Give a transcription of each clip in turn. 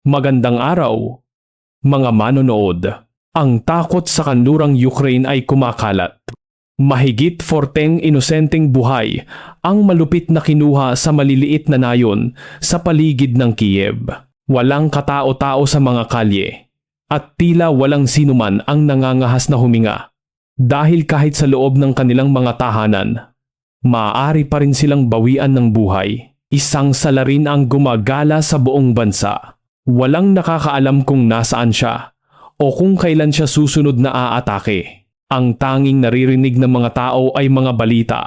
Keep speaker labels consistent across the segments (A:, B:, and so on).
A: Magandang araw, mga manonood. Ang takot sa kanlurang Ukraine ay kumakalat. Mahigit 14 inosenteng buhay ang malupit na kinuha sa maliliit na nayon sa paligid ng Kiev. Walang katao-tao sa mga kalye at tila walang sinuman ang nangangahas na huminga dahil kahit sa loob ng kanilang mga tahanan, maaari pa rin silang bawian ng buhay. Isang salarin ang gumagala sa buong bansa. Walang nakakaalam kung nasaan siya o kung kailan siya susunod na aatake. Ang tanging naririnig ng mga tao ay mga balita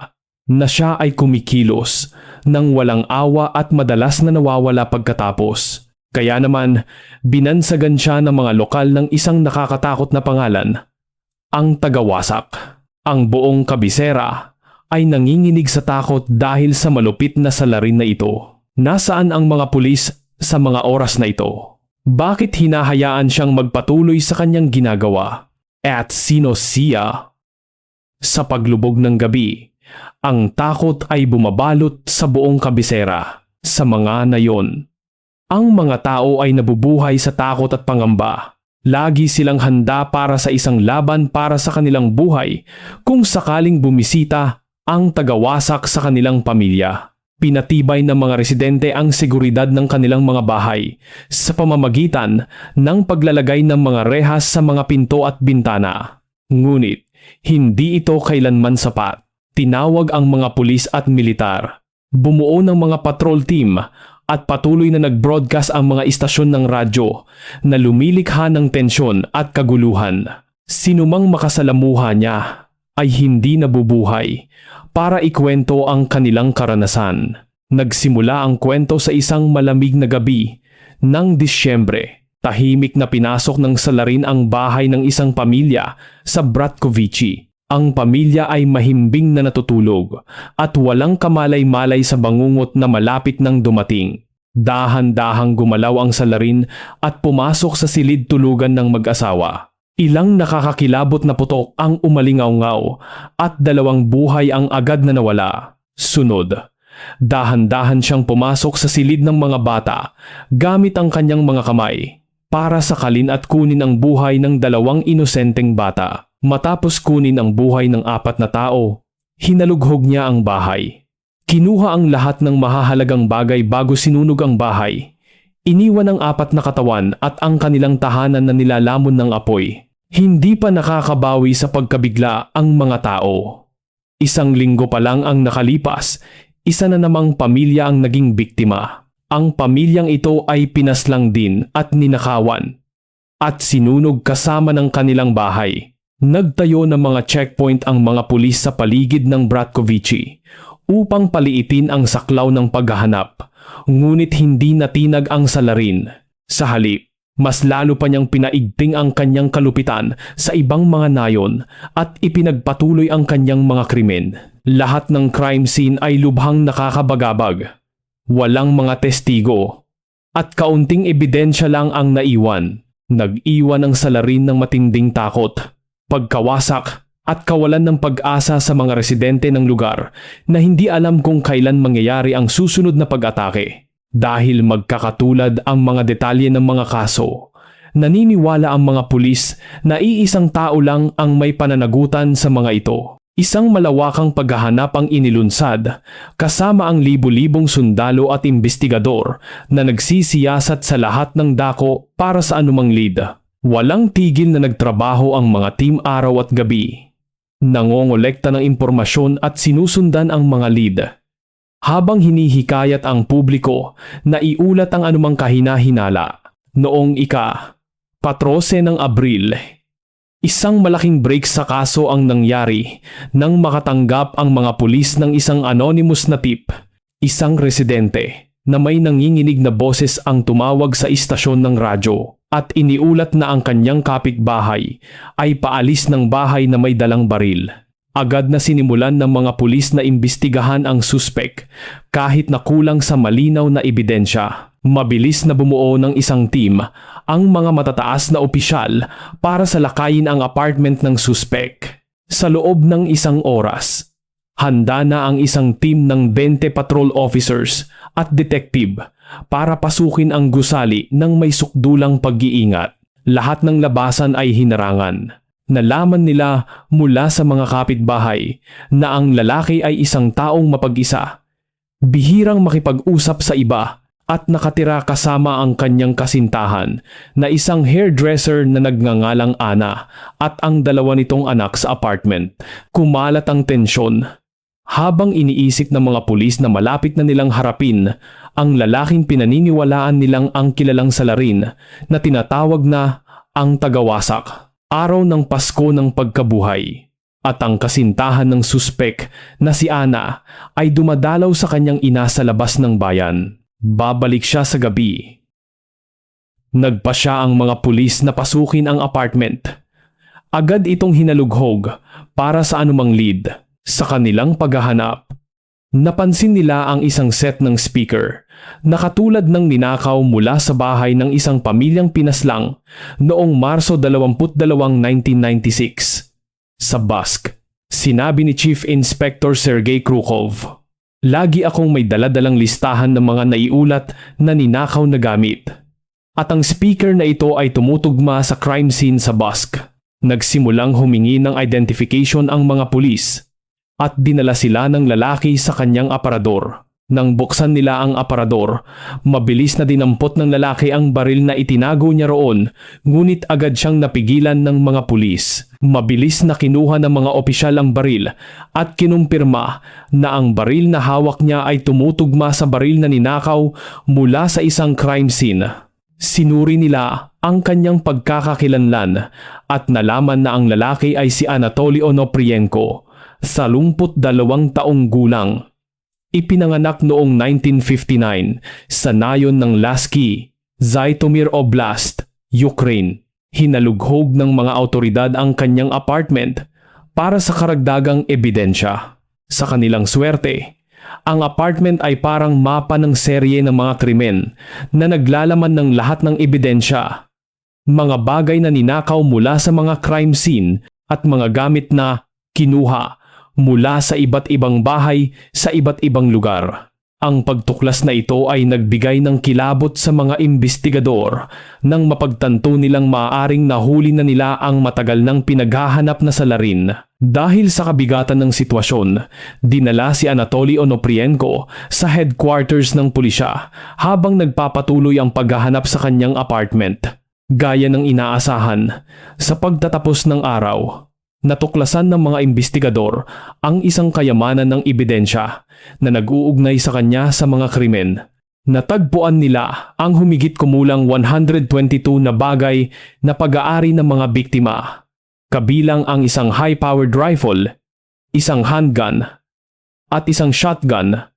A: na siya ay kumikilos nang walang awa at madalas na nawawala pagkatapos. Kaya naman, binansagan siya ng mga lokal ng isang nakakatakot na pangalan, ang tagawasak. Ang buong kabisera ay nanginginig sa takot dahil sa malupit na salarin na ito. Nasaan ang mga pulis sa mga oras na ito? Bakit hinahayaan siyang magpatuloy sa kanyang ginagawa? At sino siya? Sa paglubog ng gabi, ang takot ay bumabalot sa buong kabisera. Sa mga nayon, ang mga tao ay nabubuhay sa takot at pangamba. Lagi silang handa para sa isang laban para sa kanilang buhay kung sakaling bumisita ang tagawasak sa kanilang pamilya. Pinatibay ng mga residente ang seguridad ng kanilang mga bahay sa pamamagitan ng paglalagay ng mga rehas sa mga pinto at bintana. Ngunit, hindi ito kailanman sapat. Tinawag ang mga pulis at militar. Bumuo ng mga patrol team at patuloy na nag-broadcast ang mga istasyon ng radyo na lumilikha ng tensyon at kaguluhan. Sinumang makasalamuha niya ay hindi nabubuhay para ikwento ang kanilang karanasan. Nagsimula ang kwento sa isang malamig na gabi ng Disyembre. Tahimik na pinasok ng salarin ang bahay ng isang pamilya sa Bratkovici. Ang pamilya ay mahimbing na natutulog at walang kamalay-malay sa bangungot na malapit nang dumating. Dahan-dahang gumalaw ang salarin at pumasok sa silid tulugan ng mag-asawa. Ilang nakakakilabot na putok ang umalingaw-ngaw at dalawang buhay ang agad na nawala. Sunod, dahan-dahan siyang pumasok sa silid ng mga bata gamit ang kanyang mga kamay para sakalin at kunin ang buhay ng dalawang inosenteng bata. Matapos kunin ang buhay ng apat na tao, hinalughog niya ang bahay. Kinuha ang lahat ng mahahalagang bagay bago sinunog ang bahay Iniwan ang apat na katawan at ang kanilang tahanan na nilalamon ng apoy. Hindi pa nakakabawi sa pagkabigla ang mga tao. Isang linggo pa lang ang nakalipas, isa na namang pamilya ang naging biktima. Ang pamilyang ito ay pinaslang din at ninakawan at sinunog kasama ng kanilang bahay. Nagtayo ng mga checkpoint ang mga pulis sa paligid ng Bratkovici upang paliitin ang saklaw ng paghahanap ngunit hindi natinag ang salarin. Sa halip, mas lalo pa niyang pinaigting ang kanyang kalupitan sa ibang mga nayon at ipinagpatuloy ang kanyang mga krimen. Lahat ng crime scene ay lubhang nakakabagabag. Walang mga testigo. At kaunting ebidensya lang ang naiwan. Nag-iwan ang salarin ng matinding takot, pagkawasak at kawalan ng pag-asa sa mga residente ng lugar na hindi alam kung kailan mangyayari ang susunod na pag-atake. Dahil magkakatulad ang mga detalye ng mga kaso, naniniwala ang mga pulis na iisang tao lang ang may pananagutan sa mga ito. Isang malawakang paghahanap ang inilunsad kasama ang libu-libong sundalo at investigador na nagsisiyasat sa lahat ng dako para sa anumang lead. Walang tigil na nagtrabaho ang mga team araw at gabi nangongolekta ng impormasyon at sinusundan ang mga lead. Habang hinihikayat ang publiko na iulat ang anumang kahina-hinala, noong ika, patrose ng Abril, isang malaking break sa kaso ang nangyari nang makatanggap ang mga pulis ng isang anonymous na tip, isang residente na may nanginginig na boses ang tumawag sa istasyon ng radyo at iniulat na ang kanyang kapitbahay ay paalis ng bahay na may dalang baril. Agad na sinimulan ng mga pulis na imbestigahan ang suspek kahit na kulang sa malinaw na ebidensya. Mabilis na bumuo ng isang team ang mga matataas na opisyal para salakayin ang apartment ng suspek. Sa loob ng isang oras, Handa na ang isang team ng 20 patrol officers at detective para pasukin ang gusali ng may sukdulang pag-iingat. Lahat ng labasan ay hinarangan. Nalaman nila mula sa mga kapitbahay na ang lalaki ay isang taong mapag-isa. Bihirang makipag-usap sa iba at nakatira kasama ang kanyang kasintahan na isang hairdresser na nagngangalang Ana at ang dalawa nitong anak sa apartment. Kumalat ang tensyon. Habang iniisip ng mga pulis na malapit na nilang harapin ang lalaking pinaniniwalaan nilang ang kilalang salarin na tinatawag na ang tagawasak. Araw ng Pasko ng pagkabuhay. At ang kasintahan ng suspek na si Ana ay dumadalaw sa kanyang ina sa labas ng bayan. Babalik siya sa gabi. Nagpa siya ang mga pulis na pasukin ang apartment. Agad itong hinalughog para sa anumang lead sa kanilang paghahanap. Napansin nila ang isang set ng speaker na katulad ng ninakaw mula sa bahay ng isang pamilyang pinaslang noong Marso 22, 1996. Sa Basque, sinabi ni Chief Inspector Sergey Krukov, Lagi akong may daladalang listahan ng mga naiulat na ninakaw na gamit. At ang speaker na ito ay tumutugma sa crime scene sa Basque. Nagsimulang humingi ng identification ang mga pulis at dinala sila ng lalaki sa kanyang aparador. Nang buksan nila ang aparador, mabilis na dinampot ng lalaki ang baril na itinago niya roon, ngunit agad siyang napigilan ng mga pulis. Mabilis na kinuha ng mga opisyal ang baril at kinumpirma na ang baril na hawak niya ay tumutugma sa baril na ninakaw mula sa isang crime scene. Sinuri nila ang kanyang pagkakakilanlan at nalaman na ang lalaki ay si Anatoly Onoprienko, salumput dalawang taong gulang. Ipinanganak noong 1959 sa nayon ng Lasky, Zaitomir Oblast, Ukraine. Hinalughog ng mga autoridad ang kanyang apartment para sa karagdagang ebidensya. Sa kanilang swerte, ang apartment ay parang mapa ng serye ng mga krimen na naglalaman ng lahat ng ebidensya. Mga bagay na ninakaw mula sa mga crime scene at mga gamit na kinuha mula sa iba't ibang bahay sa iba't ibang lugar. Ang pagtuklas na ito ay nagbigay ng kilabot sa mga investigador nang mapagtanto nilang maaaring nahuli na nila ang matagal nang pinaghahanap na salarin. Dahil sa kabigatan ng sitwasyon, dinala si Anatoly Onoprienko sa headquarters ng pulisya habang nagpapatuloy ang paghahanap sa kanyang apartment. Gaya ng inaasahan, sa pagtatapos ng araw, natuklasan ng mga investigador ang isang kayamanan ng ebidensya na nag-uugnay sa kanya sa mga krimen. Natagpuan nila ang humigit kumulang 122 na bagay na pag-aari ng mga biktima, kabilang ang isang high-powered rifle, isang handgun, at isang shotgun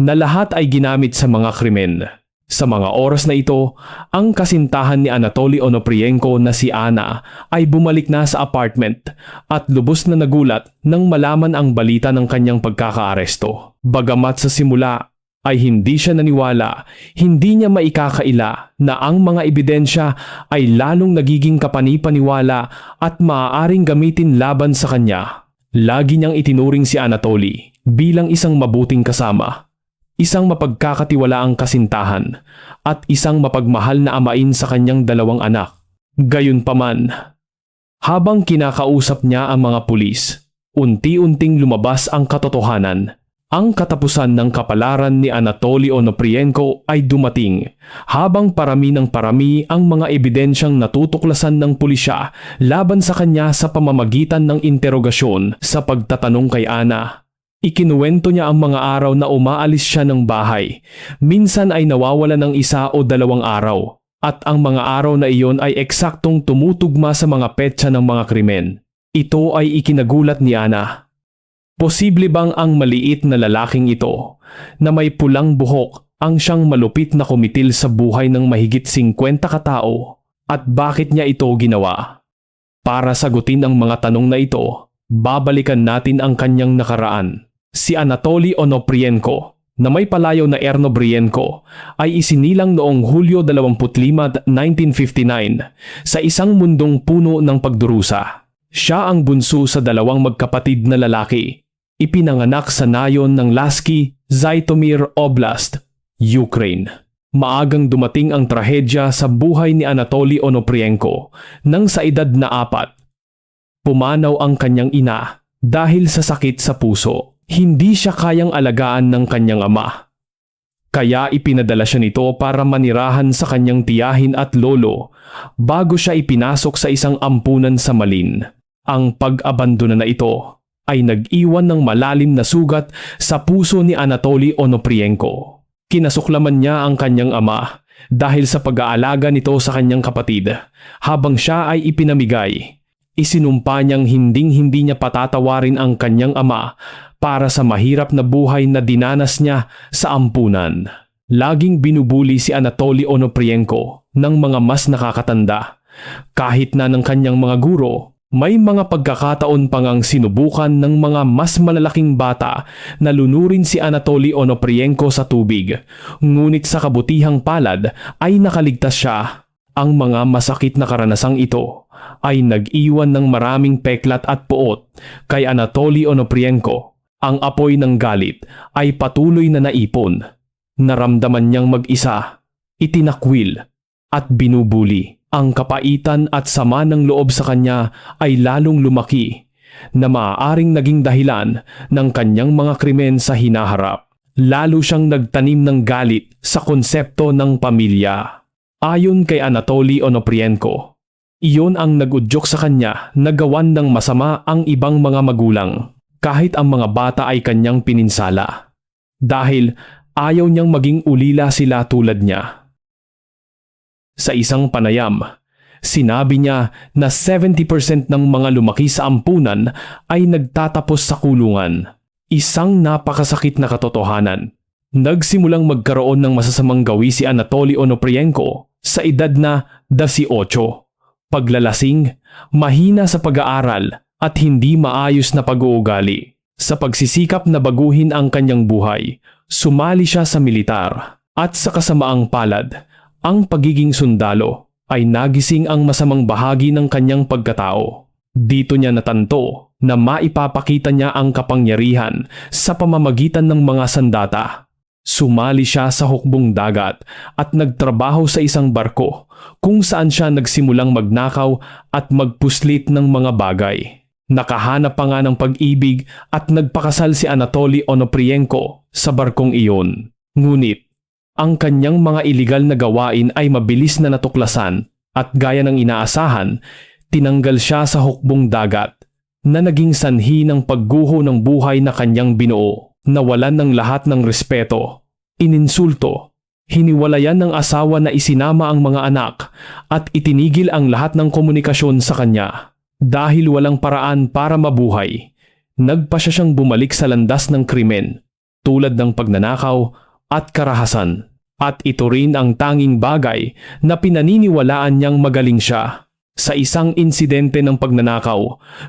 A: na lahat ay ginamit sa mga krimen. Sa mga oras na ito, ang kasintahan ni Anatoly Onoprienko na si Ana ay bumalik na sa apartment at lubos na nagulat nang malaman ang balita ng kanyang pagkakaaresto. Bagamat sa simula ay hindi siya naniwala, hindi niya maikakaila na ang mga ebidensya ay lalong nagiging kapanipaniwala at maaaring gamitin laban sa kanya. Lagi niyang itinuring si Anatoly bilang isang mabuting kasama isang mapagkakatiwalaang kasintahan at isang mapagmahal na amain sa kanyang dalawang anak. Gayunpaman, habang kinakausap niya ang mga pulis, unti-unting lumabas ang katotohanan. Ang katapusan ng kapalaran ni Anatoly Onoprienko ay dumating habang parami ng parami ang mga ebidensyang natutuklasan ng pulisya laban sa kanya sa pamamagitan ng interogasyon sa pagtatanong kay Ana Ikinuwento niya ang mga araw na umaalis siya ng bahay. Minsan ay nawawala ng isa o dalawang araw. At ang mga araw na iyon ay eksaktong tumutugma sa mga petsa ng mga krimen. Ito ay ikinagulat ni Ana. Posible bang ang maliit na lalaking ito na may pulang buhok ang siyang malupit na kumitil sa buhay ng mahigit 50 katao at bakit niya ito ginawa? Para sagutin ang mga tanong na ito, babalikan natin ang kanyang nakaraan si Anatoly Onoprienko na may palayaw na Erno Brienko ay isinilang noong Hulyo 25, 1959 sa isang mundong puno ng pagdurusa. Siya ang bunso sa dalawang magkapatid na lalaki. Ipinanganak sa nayon ng Lasky, Zaitomir Oblast, Ukraine. Maagang dumating ang trahedya sa buhay ni Anatoly Onoprienko nang sa edad na apat. Pumanaw ang kanyang ina dahil sa sakit sa puso. Hindi siya kayang alagaan ng kanyang ama. Kaya ipinadala siya nito para manirahan sa kanyang tiyahin at lolo bago siya ipinasok sa isang ampunan sa Malin. Ang pag-abandona na ito ay nag-iwan ng malalim na sugat sa puso ni Anatoly Onoprienko. Kinasuklaman niya ang kanyang ama dahil sa pag-aalaga nito sa kanyang kapatid habang siya ay ipinamigay. Isinumpa niyang hinding-hindi niya patatawarin ang kanyang ama para sa mahirap na buhay na dinanas niya sa ampunan. Laging binubuli si Anatoly Onoprienko ng mga mas nakakatanda. Kahit na ng kanyang mga guro, may mga pagkakataon pang ang sinubukan ng mga mas malalaking bata na lunurin si Anatoly Onoprienko sa tubig. Ngunit sa kabutihang palad ay nakaligtas siya. Ang mga masakit na karanasang ito ay nag-iwan ng maraming peklat at puot kay Anatoly Onoprienko. Ang apoy ng galit ay patuloy na naipon. Naramdaman niyang mag-isa, itinakwil at binubuli. Ang kapaitan at sama ng loob sa kanya ay lalong lumaki na maaaring naging dahilan ng kanyang mga krimen sa hinaharap. Lalo siyang nagtanim ng galit sa konsepto ng pamilya. Ayon kay Anatoly Onoprienko, iyon ang nagudyok sa kanya na gawan ng masama ang ibang mga magulang kahit ang mga bata ay kanyang pininsala. Dahil ayaw niyang maging ulila sila tulad niya. Sa isang panayam, sinabi niya na 70% ng mga lumaki sa ampunan ay nagtatapos sa kulungan. Isang napakasakit na katotohanan. Nagsimulang magkaroon ng masasamang gawi si Anatoly Onoprienko sa edad na 18. Paglalasing, mahina sa pag-aaral at hindi maayos na pag-uugali. Sa pagsisikap na baguhin ang kanyang buhay, sumali siya sa militar at sa kasamaang palad, ang pagiging sundalo ay nagising ang masamang bahagi ng kanyang pagkatao. Dito niya natanto na maipapakita niya ang kapangyarihan sa pamamagitan ng mga sandata. Sumali siya sa hukbong dagat at nagtrabaho sa isang barko kung saan siya nagsimulang magnakaw at magpuslit ng mga bagay. Nakahanap pa nga ng pag-ibig at nagpakasal si Anatoly Onoprienko sa barkong iyon. Ngunit, ang kanyang mga iligal na gawain ay mabilis na natuklasan at gaya ng inaasahan, tinanggal siya sa hukbong dagat na naging sanhi ng pagguho ng buhay na kanyang binuo, nawalan ng lahat ng respeto, ininsulto, hiniwalayan ng asawa na isinama ang mga anak at itinigil ang lahat ng komunikasyon sa kanya. Dahil walang paraan para mabuhay, nagpa siya siyang bumalik sa landas ng krimen tulad ng pagnanakaw at karahasan. At ito rin ang tanging bagay na pinaniniwalaan niyang magaling siya. Sa isang insidente ng pagnanakaw,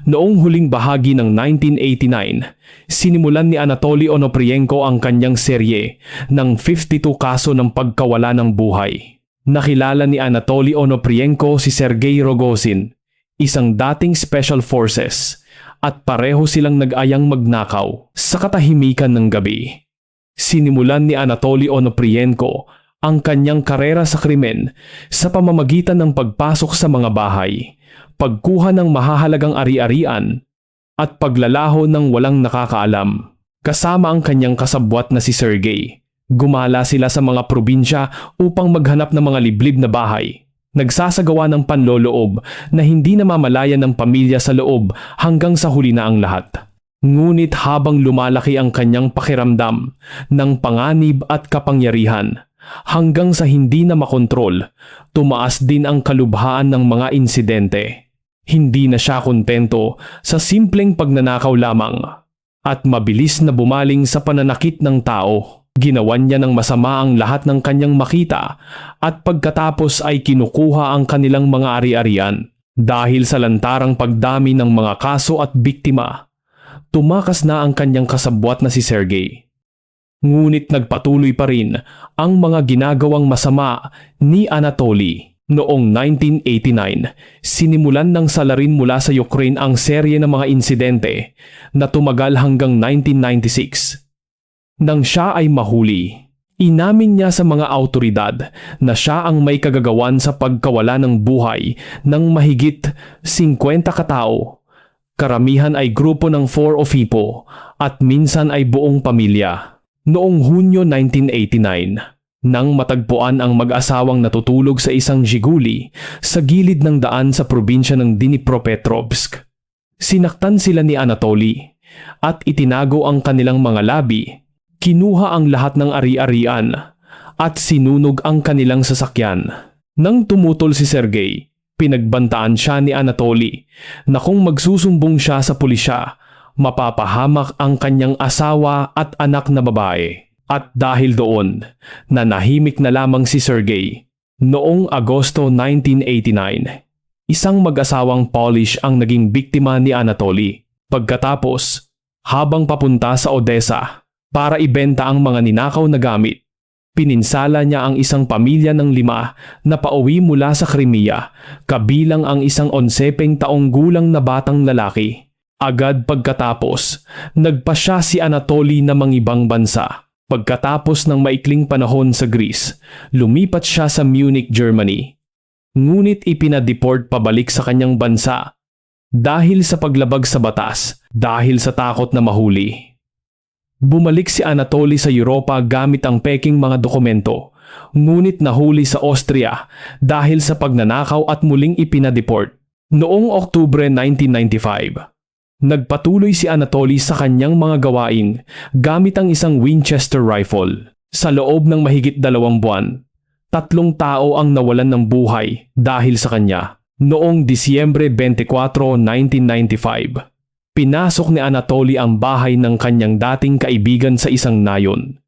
A: noong huling bahagi ng 1989, sinimulan ni Anatoly Onoprienko ang kanyang serye ng 52 kaso ng pagkawala ng buhay. Nakilala ni Anatoly Onoprienko si Sergei Rogozin, isang dating special forces, at pareho silang nag-ayang magnakaw sa katahimikan ng gabi. Sinimulan ni Anatoly Onoprienko ang kanyang karera sa krimen sa pamamagitan ng pagpasok sa mga bahay, pagkuha ng mahahalagang ari-arian, at paglalaho ng walang nakakaalam. Kasama ang kanyang kasabwat na si Sergey. Gumala sila sa mga probinsya upang maghanap ng mga liblib na bahay. Nagsasagawa ng panloloob na hindi namamalayan ng pamilya sa loob hanggang sa huli na ang lahat. Ngunit habang lumalaki ang kanyang pakiramdam ng panganib at kapangyarihan, hanggang sa hindi na makontrol, tumaas din ang kalubhaan ng mga insidente. Hindi na siya kontento sa simpleng pagnanakaw lamang at mabilis na bumaling sa pananakit ng tao. Ginawan niya ng masama ang lahat ng kanyang makita at pagkatapos ay kinukuha ang kanilang mga ari-arian. Dahil sa lantarang pagdami ng mga kaso at biktima, tumakas na ang kanyang kasabwat na si Sergey. Ngunit nagpatuloy pa rin ang mga ginagawang masama ni Anatoly. Noong 1989, sinimulan ng salarin mula sa Ukraine ang serye ng mga insidente na tumagal hanggang 1996. Nang siya ay mahuli, inamin niya sa mga autoridad na siya ang may kagagawan sa pagkawala ng buhay ng mahigit 50 katao. Karamihan ay grupo ng 4 o FIPO at minsan ay buong pamilya. Noong Hunyo 1989, nang matagpuan ang mag-asawang natutulog sa isang jiguli sa gilid ng daan sa probinsya ng Dnipropetrovsk. Sinaktan sila ni Anatoly at itinago ang kanilang mga labi, kinuha ang lahat ng ari-arian at sinunog ang kanilang sasakyan. Nang tumutol si Sergey, pinagbantaan siya ni Anatoly na kung magsusumbong siya sa pulisya, mapapahamak ang kanyang asawa at anak na babae. At dahil doon, nanahimik na lamang si Sergey. Noong Agosto 1989, isang mag-asawang Polish ang naging biktima ni Anatoly. Pagkatapos, habang papunta sa Odessa para ibenta ang mga ninakaw na gamit, pininsala niya ang isang pamilya ng lima na pauwi mula sa Crimea, kabilang ang isang onsepeng taong gulang na batang lalaki. Agad pagkatapos, nagpa siya si Anatoly na mangibang bansa. Pagkatapos ng maikling panahon sa Greece, lumipat siya sa Munich, Germany. Ngunit ipinadeport pabalik sa kanyang bansa dahil sa paglabag sa batas, dahil sa takot na mahuli. Bumalik si Anatoly sa Europa gamit ang peking mga dokumento, ngunit nahuli sa Austria dahil sa pagnanakaw at muling ipinadeport. Noong Oktubre 1995, Nagpatuloy si Anatoly sa kanyang mga gawain gamit ang isang Winchester rifle. Sa loob ng mahigit dalawang buwan, tatlong tao ang nawalan ng buhay dahil sa kanya. Noong Disyembre 24, 1995, pinasok ni Anatoly ang bahay ng kanyang dating kaibigan sa isang nayon.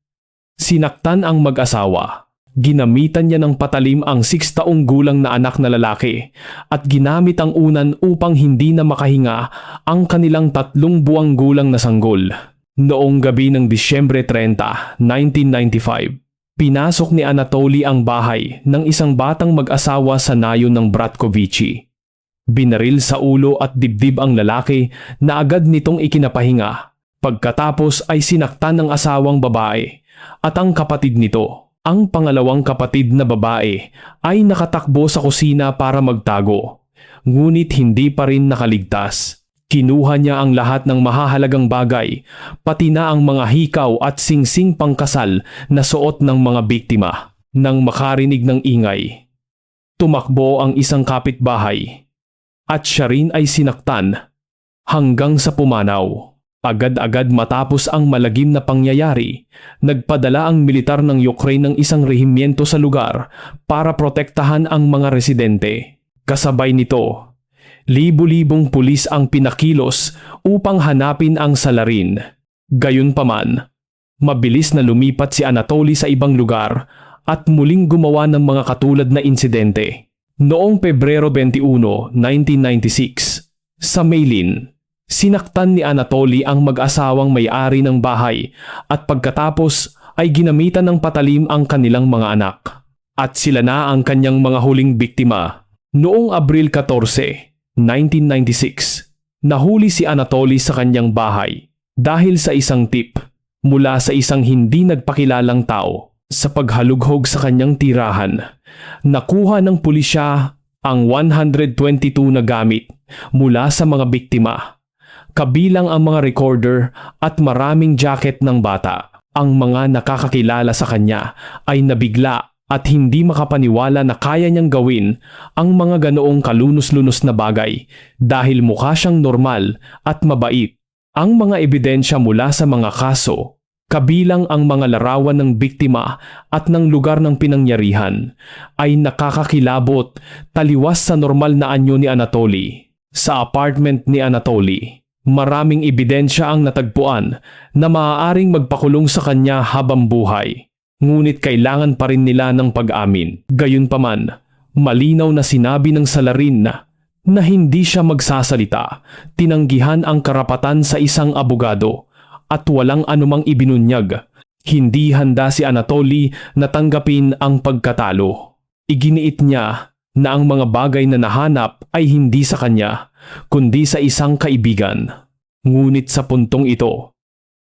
A: Sinaktan ang mag-asawa Ginamitan niya ng patalim ang 6 taong gulang na anak na lalaki at ginamit ang unan upang hindi na makahinga ang kanilang tatlong buwang gulang na sanggol. Noong gabi ng Disyembre 30, 1995, pinasok ni Anatoly ang bahay ng isang batang mag-asawa sa nayon ng Bratkovici. Binaril sa ulo at dibdib ang lalaki na agad nitong ikinapahinga. Pagkatapos ay sinaktan ng asawang babae at ang kapatid nito. Ang pangalawang kapatid na babae ay nakatakbo sa kusina para magtago, ngunit hindi pa rin nakaligtas. Kinuha niya ang lahat ng mahahalagang bagay, pati na ang mga hikaw at singsing pangkasal na suot ng mga biktima. Nang makarinig ng ingay, tumakbo ang isang kapitbahay at siya rin ay sinaktan hanggang sa pumanaw. Agad-agad matapos ang malagim na pangyayari, nagpadala ang militar ng Ukraine ng isang rehimyento sa lugar para protektahan ang mga residente. Kasabay nito, libu-libong pulis ang pinakilos upang hanapin ang salarin. Gayunpaman, mabilis na lumipat si Anatoly sa ibang lugar at muling gumawa ng mga katulad na insidente. Noong Pebrero 21, 1996, sa Maylin, Sinaktan ni Anatoly ang mag-asawang may-ari ng bahay at pagkatapos ay ginamitan ng patalim ang kanilang mga anak. At sila na ang kanyang mga huling biktima. Noong Abril 14, 1996, nahuli si Anatoly sa kanyang bahay dahil sa isang tip mula sa isang hindi nagpakilalang tao sa paghalughog sa kanyang tirahan. Nakuha ng pulisya ang 122 na gamit mula sa mga biktima kabilang ang mga recorder at maraming jacket ng bata. Ang mga nakakakilala sa kanya ay nabigla at hindi makapaniwala na kaya niyang gawin ang mga ganoong kalunos-lunos na bagay dahil mukha siyang normal at mabait. Ang mga ebidensya mula sa mga kaso, kabilang ang mga larawan ng biktima at ng lugar ng pinangyarihan, ay nakakakilabot taliwas sa normal na anyo ni Anatoly. Sa apartment ni Anatoly, Maraming ebidensya ang natagpuan na maaaring magpakulong sa kanya habang buhay. Ngunit kailangan pa rin nila ng pag-amin. Gayunpaman, malinaw na sinabi ng salarin na na hindi siya magsasalita, tinanggihan ang karapatan sa isang abogado at walang anumang ibinunyag. Hindi handa si Anatoly na tanggapin ang pagkatalo. Iginiit niya na ang mga bagay na nahanap ay hindi sa kanya, kundi sa isang kaibigan. Ngunit sa puntong ito,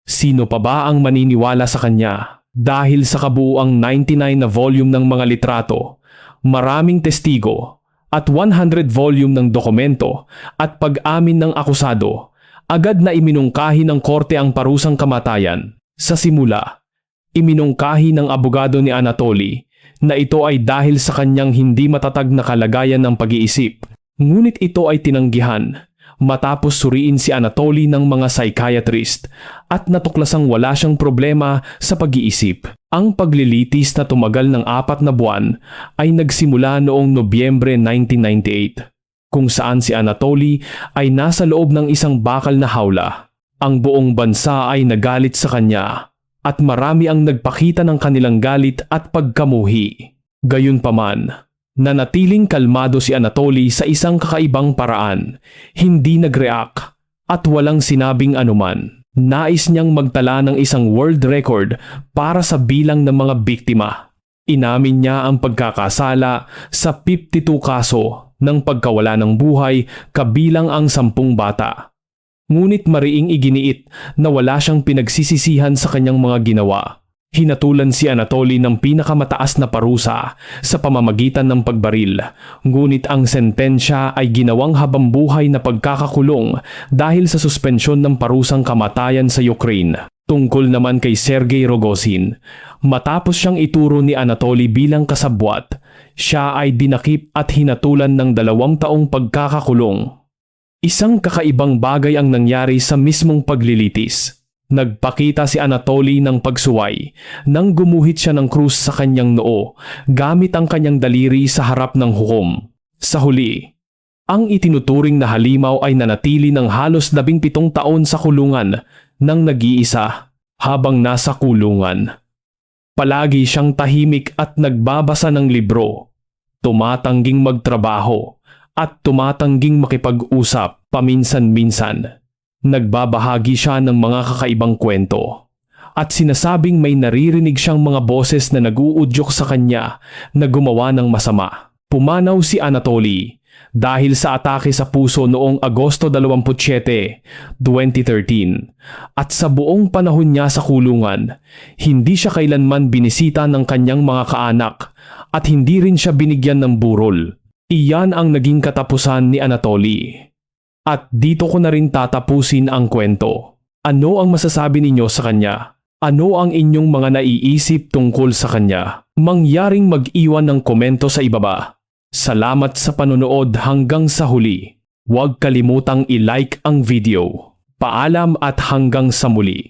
A: sino pa ba ang maniniwala sa kanya? Dahil sa kabuuang 99 na volume ng mga litrato, maraming testigo, at 100 volume ng dokumento at pag-amin ng akusado, agad na iminungkahi ng korte ang parusang kamatayan. Sa simula, iminungkahi ng abogado ni Anatoly na ito ay dahil sa kanyang hindi matatag na kalagayan ng pag-iisip. Ngunit ito ay tinanggihan matapos suriin si Anatoly ng mga psychiatrist at natuklasang wala siyang problema sa pag-iisip. Ang paglilitis na tumagal ng apat na buwan ay nagsimula noong Nobyembre 1998 kung saan si Anatoly ay nasa loob ng isang bakal na hawla. Ang buong bansa ay nagalit sa kanya at marami ang nagpakita ng kanilang galit at pagkamuhi. Gayunpaman, nanatiling kalmado si Anatoly sa isang kakaibang paraan, hindi nag-react at walang sinabing anuman. Nais niyang magtala ng isang world record para sa bilang ng mga biktima. Inamin niya ang pagkakasala sa 52 kaso ng pagkawala ng buhay kabilang ang sampung bata. Ngunit mariing iginiit na wala siyang pinagsisisihan sa kanyang mga ginawa. Hinatulan si Anatoly ng pinakamataas na parusa sa pamamagitan ng pagbaril, ngunit ang sentensya ay ginawang habambuhay na pagkakakulong dahil sa suspensyon ng parusang kamatayan sa Ukraine. Tungkol naman kay Sergei Rogozin, matapos siyang ituro ni Anatoly bilang kasabwat, siya ay dinakip at hinatulan ng dalawang taong pagkakakulong. Isang kakaibang bagay ang nangyari sa mismong paglilitis. Nagpakita si Anatoly ng pagsuway nang gumuhit siya ng krus sa kanyang noo gamit ang kanyang daliri sa harap ng hukom. Sa huli, ang itinuturing na halimaw ay nanatili ng halos labing pitong taon sa kulungan ng nag-iisa habang nasa kulungan. Palagi siyang tahimik at nagbabasa ng libro, tumatangging magtrabaho at tumatangging makipag-usap paminsan-minsan. Nagbabahagi siya ng mga kakaibang kwento at sinasabing may naririnig siyang mga boses na naguudyok sa kanya na gumawa ng masama. Pumanaw si Anatoly dahil sa atake sa puso noong Agosto 27, 2013 at sa buong panahon niya sa kulungan, hindi siya kailanman binisita ng kanyang mga kaanak at hindi rin siya binigyan ng burol. Iyan ang naging katapusan ni Anatoly. At dito ko na rin tatapusin ang kwento. Ano ang masasabi ninyo sa kanya? Ano ang inyong mga naiisip tungkol sa kanya? Mangyaring mag-iwan ng komento sa ibaba. Salamat sa panonood hanggang sa huli. Huwag kalimutang i-like ang video. Paalam at hanggang sa muli.